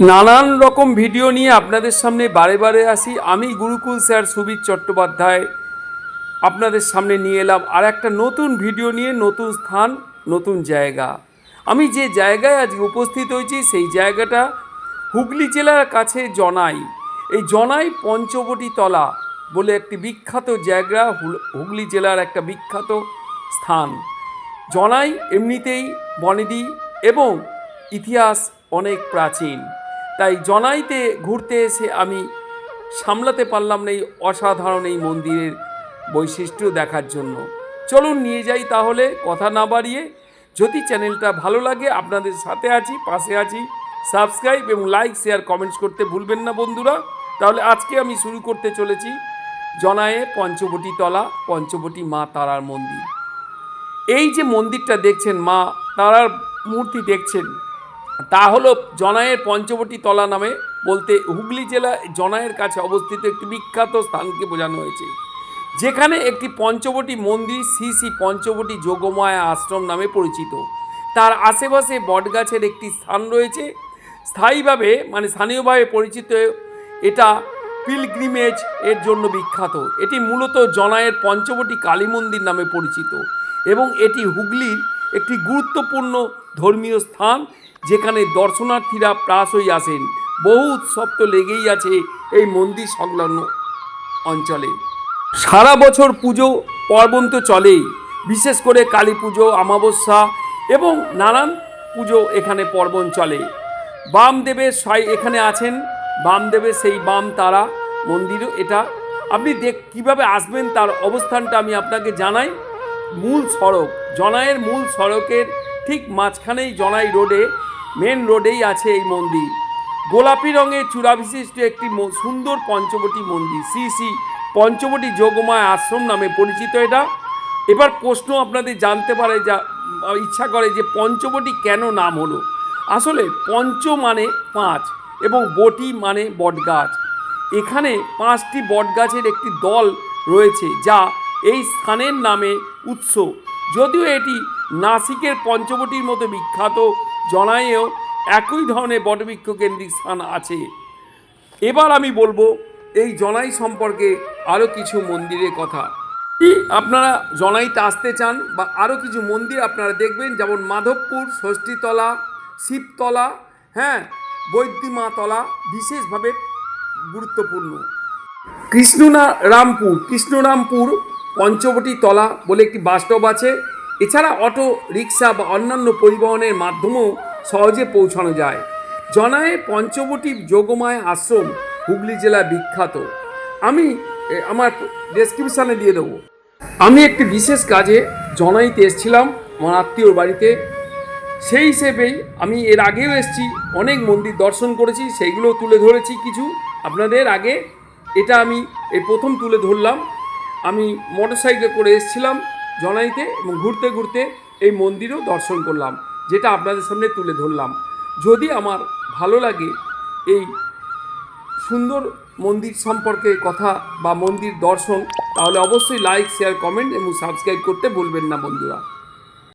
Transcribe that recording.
নানান রকম ভিডিও নিয়ে আপনাদের সামনে বারে বারে আসি। আমি গুরুকুল স্যার সুবীর চট্টোপাধ্যায় আপনাদের সামনে নিয়ে এলাম আর একটা নতুন ভিডিও নিয়ে, নতুন স্থান, নতুন জায়গা। আমি যে জায়গায় আজ উপস্থিত হয়েছি, সেই জায়গাটা হুগলি জেলার কাছে জনাই। এই জনাই পঞ্চবটি তলা বলে একটি বিখ্যাত জায়গা হুগলি জেলার একটা বিখ্যাত স্থান। জনাই এমনিতেই বনেদি এবং ইতিহাস অনেক প্রাচীন। তাই জনাইতে, ঘুরতে এসে আমি সামলাতে পারলাম না এই অসাধারণ এই মন্দিরের বৈশিষ্ট্য দেখার জন্য। চলুন নিয়ে যাই তাহলে, কথা না বাড়িয়ে। যদি চ্যানেলটা ভালো লাগে, আপনাদের সাথে আছি, পাশে আছি। সাবস্ক্রাইব এবং লাইক, শেয়ার, কমেন্টস করতে ভুলবেন না বন্ধুরা। তাহলে আজকে আমি শুরু করতে চলেছি জনায়ে পঞ্চবটি তলা, পঞ্চবটি মা তারার মন্দির। এই যে মন্দিরটা দেখছেন মা তারার মূর্তি দেখছেন তা হলো জনায়ের পঞ্চবটি তলা নামে বলতে হুগলি জেলা জনায়ের কাছে অবস্থিত একটি বিখ্যাত স্থানকে বোঝানো হয়েছে। যেখানে একটি পঞ্চবটি মন্দির শ্রী শ্রী পঞ্চবটি যোগমায়া আশ্রম নামে পরিচিত। তার আশেপাশে বটগাছের একটি স্থান রয়েছে। স্থায়ীভাবে মানে স্থানীয়ভাবে পরিচিত এটা পিলগ্রিমেজ এর জন্য বিখ্যাত। এটি মূলত জনায়ের পঞ্চবটি কালী মন্দির নামে পরিচিত এবং এটি হুগলির একটি গুরুত্বপূর্ণ ধর্মীয় স্থান যেখানে দর্শনার্থীরা প্রাস হয়ে আসেন। বহু উৎসব তো লেগেই আছে এই মন্দির সংলগ্ন অঞ্চলে। সারা বছর পুজো পার্বণ তো চলেই, বিশেষ করে কালী পুজো, অমাবস্যা এবং নানান পুজো এখানে পার্বণ চলে। বামদেবের সাই এখানে আছেন বামদেবের সেই বাম তারা মন্দিরও এটা। আপনি দেখ, কীভাবে আসবেন তার অবস্থানটা আমি আপনাকে জানাই। মূল সড়ক, জনাইয়ের মূল সড়কের ঠিক মাঝখানেই জনাই রোডে মেন রোডেই আছে এই মন্দির। গোলাপি রঙের চূড়া বিশিষ্ট একটি সুন্দর পঞ্চবটি মন্দির। শ্রী শ্রী পঞ্চবটি যোগমায় আশ্রম নামে পরিচিত এটা। এবার প্রশ্ন আপনাদের জানতে পারে যা ইচ্ছা করে যে পঞ্চবটি কেন নাম হলো? আসলে পঞ্চ মানে পাঁচ এবং বটি মানে বটগাছ। এখানে পাঁচটি বটগাছের একটি দল রয়েছে যা এই স্থানের নামে উৎস। যদিও এটি নাসিকের পঞ্চবটির মতো বিখ্যাত জনায়েও একই ধরনের বটবৃক্ষ কেন্দ্রিক স্থান আছে। এবার আমি বলব, এই জনাই সম্পর্কে আরও কিছু মন্দিরের কথা। কি, আপনারা জনাইতে আসতে চান বা আরও কিছু মন্দির আপনারা দেখবেন, যেমন মাধবপুর, ষষ্ঠীতলা, শিবতলা হ্যাঁ বৈদ্যমাতলা বিশেষভাবে গুরুত্বপূর্ণ। কৃষ্ণনা রামপুর কৃষ্ণরামপুর পঞ্চবটি তলা বলে একটি বাস্তব আছে। এছাড়া অটো, রিক্সা বা অন্যান্য পরিবহনের মাধ্যমেও সহজে পৌঁছানো যায়। জনায়ে পঞ্চবটি যোগমায় আশ্রম হুগলি জেলা বিখ্যাত। আমি আমার ডেসক্রিপশানে দিয়ে দেবো। আমি একটি বিশেষ কাজে জনাইতে এসেছিলাম আমার আত্মীয়র বাড়িতে। সেই হিসেবেই আমি এর আগেও এসেছি, অনেক মন্দির দর্শন করেছি সেইগুলো তুলে ধরেছি কিছু আপনাদের আগে। এটা আমি এই প্রথম তুলে ধরলাম। আমি মোটরসাইকেলে করে এসেছিলাম। জনাইতে এবং ঘুরতে ঘুরতে এই মন্দিরও দর্শন করলাম, যেটা আপনাদের সামনে তুলে ধরলাম। যদি আমার ভালো লাগে এই সুন্দর মন্দির সম্পর্কে কথা বা মন্দির দর্শন, তাহলে অবশ্যই লাইক শেয়ার কমেন্ট এবং সাবস্ক্রাইব করতে ভুলবেন না বন্ধুরা।